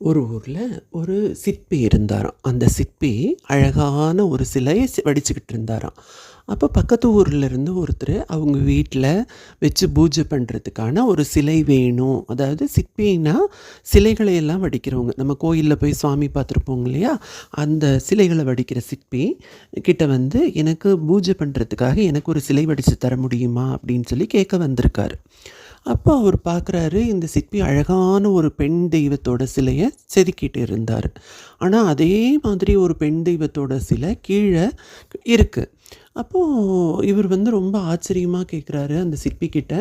ஒரு ஊரில் ஒரு சிற்பி இருந்தாராம். அந்த சிற்பி அழகான ஒரு சிலையை வடிச்சுக்கிட்டு இருந்தாராம். அப்போ பக்கத்து ஊரில் இருந்து ஒருத்தர் அவங்க வீட்டில் வச்சு பூஜை பண்ணுறதுக்கான ஒரு சிலை வேணும். அதாவது சிற்பின்னா சிலைகளை எல்லாம் வடிக்கிறவங்க. நம்ம கோயிலில் போய் சுவாமி பார்த்துருப்போங்க இல்லையா? அந்த சிலைகளை வடிக்கிற சிற்பி கிட்ட வந்து எனக்கு பூஜை பண்ணுறதுக்காக எனக்கு ஒரு சிலை வடித்து தர முடியுமா? அப்படின்னு சொல்லி கேட்க வந்திருக்காரு. அப்போ அவர் பார்க்குறாரு இந்த சிற்பி அழகான ஒரு பெண் தெய்வத்தோட சிலையை செதுக்கிட்டு இருந்தார். ஆனால் அதே மாதிரி ஒரு பெண் தெய்வத்தோட சிலை கீழே இருக்குது அப்போது இவர் வந்து ரொம்ப ஆச்சரியமாக கேட்குறாரு அந்த சிற்பிக்கிட்ட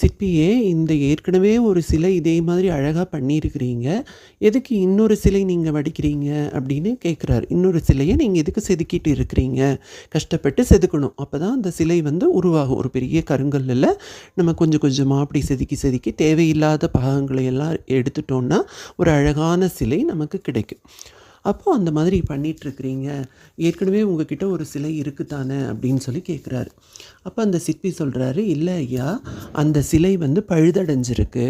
சிற்பியே இந்த ஏற்கனவே ஒரு சிலை இதே மாதிரி அழகாக பண்ணியிருக்கிறீங்க. எதுக்கு இன்னொரு சிலை நீங்கள் வடிக்கிறீங்க? அப்படின்னு கேட்குறாரு இன்னொரு சிலையை நீங்கள் எதுக்கு செதுக்கிட்டு இருக்கிறீங்க? கஷ்டப்பட்டு செதுக்கணும். அப்போ தான் அந்த சிலை வந்து உருவாகும். ஒரு பெரிய கருங்கல்லில் நம்ம கொஞ்சம் கொஞ்சமாக அப்படி செதுக்கி செதுக்கி தேவையில்லாத பாகங்களை எல்லாம் எடுத்துட்டோம்னா ஒரு அழகான சிலை நமக்கு கிடைக்கும். அப்போது அந்த மாதிரி பண்ணிகிட்ருக்கிறீங்க ஏற்கனவே உங்ககிட்ட ஒரு சிலை இருக்குதானே அப்படின்னு சொல்லி கேட்குறாரு அப்போ அந்த சிற்பி சொல்கிறாரு இல்லை ஐயா அந்த சிலை வந்து பழுதடைஞ்சிருக்கு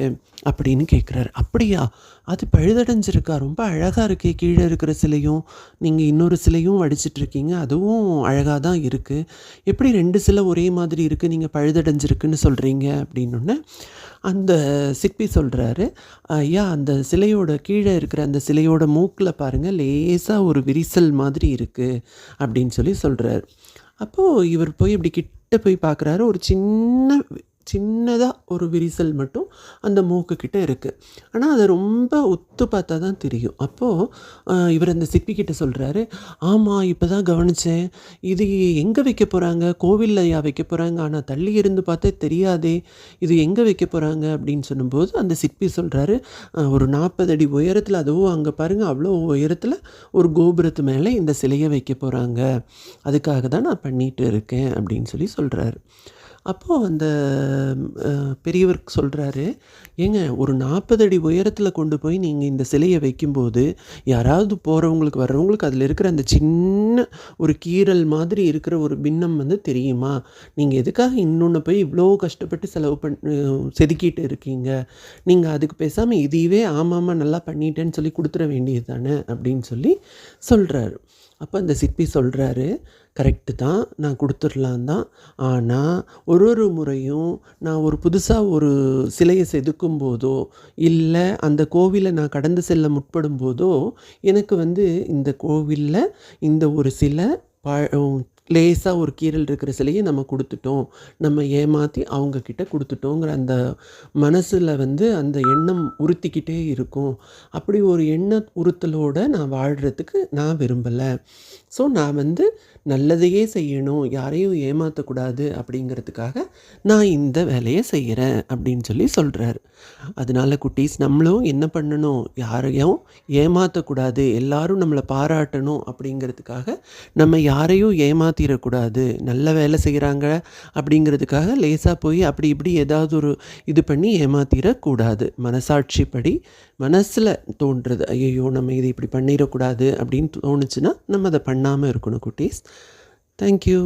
அப்படின்னு கேட்குறாரு அப்படியா? அது பழுதடைஞ்சிருக்கா? ரொம்ப அழகாக இருக்கே கீழே இருக்கிற சிலையும். நீங்கள் இன்னொரு சிலையும் வடிச்சிட்ருக்கீங்க அதுவும் அழகாக தான் இருக்குது எப்படி ரெண்டு சிலை ஒரே மாதிரி இருக்குது நீங்கள் பழுதடைஞ்சிருக்குன்னு சொல்கிறீங்க அப்படின்னொன்னே அந்த சிற்பி சொல்கிறாரு ஐயா அந்த சிலையோட கீழே இருக்கிற அந்த சிலையோட மூக்கில் பாருங்கள் லேசாக ஒரு விரிசல் மாதிரி இருக்குது அப்படின்னு சொல்லி சொல்கிறார் அப்போது இவர் போய் இப்படி கிட்ட போய் பார்க்குறாரு ஒரு சின்ன சின்னதாக ஒரு விரிசல் மட்டும் அந்த மூக்குக்கிட்ட இருக்குது ஆனால் அதை ரொம்ப ஒத்து பார்த்தா தான் தெரியும். அப்போது இவர் அந்த சிப்பிக்கிட்ட சொல்கிறாரு ஆமாம் இப்போ தான் கவனித்தேன் இது எங்கே வைக்க போகிறாங்க கோவில்லையா வைக்க போகிறாங்க ஆனால் தள்ளி இருந்து பார்த்தே தெரியாதே. இது எங்கே வைக்க போகிறாங்க அப்படின்னு சொல்லும்போது அந்த சிற்பி சொல்கிறாரு ஒரு நாற்பது அடி உயரத்தில் அதுவும் அங்கே பாருங்கள் அவ்வளோ உயரத்தில் ஒரு கோபுரத்து மேலே இந்த சிலையை வைக்க போகிறாங்க அதுக்காக தான் நான் பண்ணிகிட்டு இருக்கேன் அப்படின்னு சொல்லி சொல்கிறாரு அப்போது அந்த பெரியவர் சொல்கிறாரு ஏங்க ஒரு நாற்பது அடி உயரத்தில் கொண்டு போய் நீங்கள் இந்த சிலையை வைக்கும்போது யாராவது போகிறவங்களுக்கு வர்றவங்களுக்கு அதில் இருக்கிற அந்த சின்ன ஒரு கீரல் மாதிரி இருக்கிற ஒரு பின்னம் வந்து தெரியுமா? நீங்கள் எதுக்காக இன்னொன்று போய் இவ்வளோ கஷ்டப்பட்டு செலவு பண் செதுக்கிட்டு இருக்கீங்க? நீங்கள் அதுக்கு பேசாமல் இதையவே ஆமாம்மா நல்லா பண்ணிட்டேன்னு சொல்லி கொடுத்துட வேண்டியது தானே? அப்படின்னு சொல்லி சொல்கிறாரு அப்போ அந்த சிற்பி சொல்கிறாரு கரெக்டு தான் நான் கொடுத்துடலாம் தான். ஆனால் ஒரு ஒரு முறையும் நான் ஒரு புதுசாக ஒரு சிலையை செதுக்கும் போதோ இல்லை அந்த கோவிலை நான் கடந்து செல்ல முற்படும் போதோ எனக்கு வந்து இந்த கோவிலில் இந்த ஒரு சிலை ப லேசாக ஒரு கீரல் இருக்கிற சிலையை நம்ம கொடுத்துட்டோம். நம்ம ஏமாற்றி அவங்கக்கிட்ட கொடுத்துட்டோங்கிற அந்த மனசில் வந்து அந்த எண்ணம் உறுத்திக்கிட்டே இருக்கும். அப்படி ஒரு எண்ண உறுத்தலோடு நான் வாழ்கிறதுக்கு நான் விரும்பலை. ஸோ நான் வந்து நல்லதையே செய்யணும் யாரையும் ஏமாற்றக்கூடாது அப்படிங்கிறதுக்காக நான் இந்த வேலையை செய்கிறேன் அப்படின்னு சொல்லி சொல்கிறாரு அதனால குட்டீஸ் நம்மளும் என்ன பண்ணணும்? யாரையும் ஏமாற்றக்கூடாது எல்லாரும் நம்மளை பாராட்டணும் அப்படிங்கிறதுக்காக நம்ம யாரையும் ஏமாற்றிடக்கூடாது நல்ல வேலை செய்கிறாங்க அப்படிங்கிறதுக்காக லேசாக போய் அப்படி இப்படி ஏதாவது ஒரு இது பண்ணி ஏமாற்றிடக்கூடாது மனசாட்சிப்படி மனசில் தோன்றுறது ஐயோ நம்ம இதை இப்படி பண்ணிடக்கூடாது அப்படின்னு தோணுச்சுன்னா நம்ம அதை பண்ணாமல் இருக்கணும் குட்டீஸ். தேங்க்யூ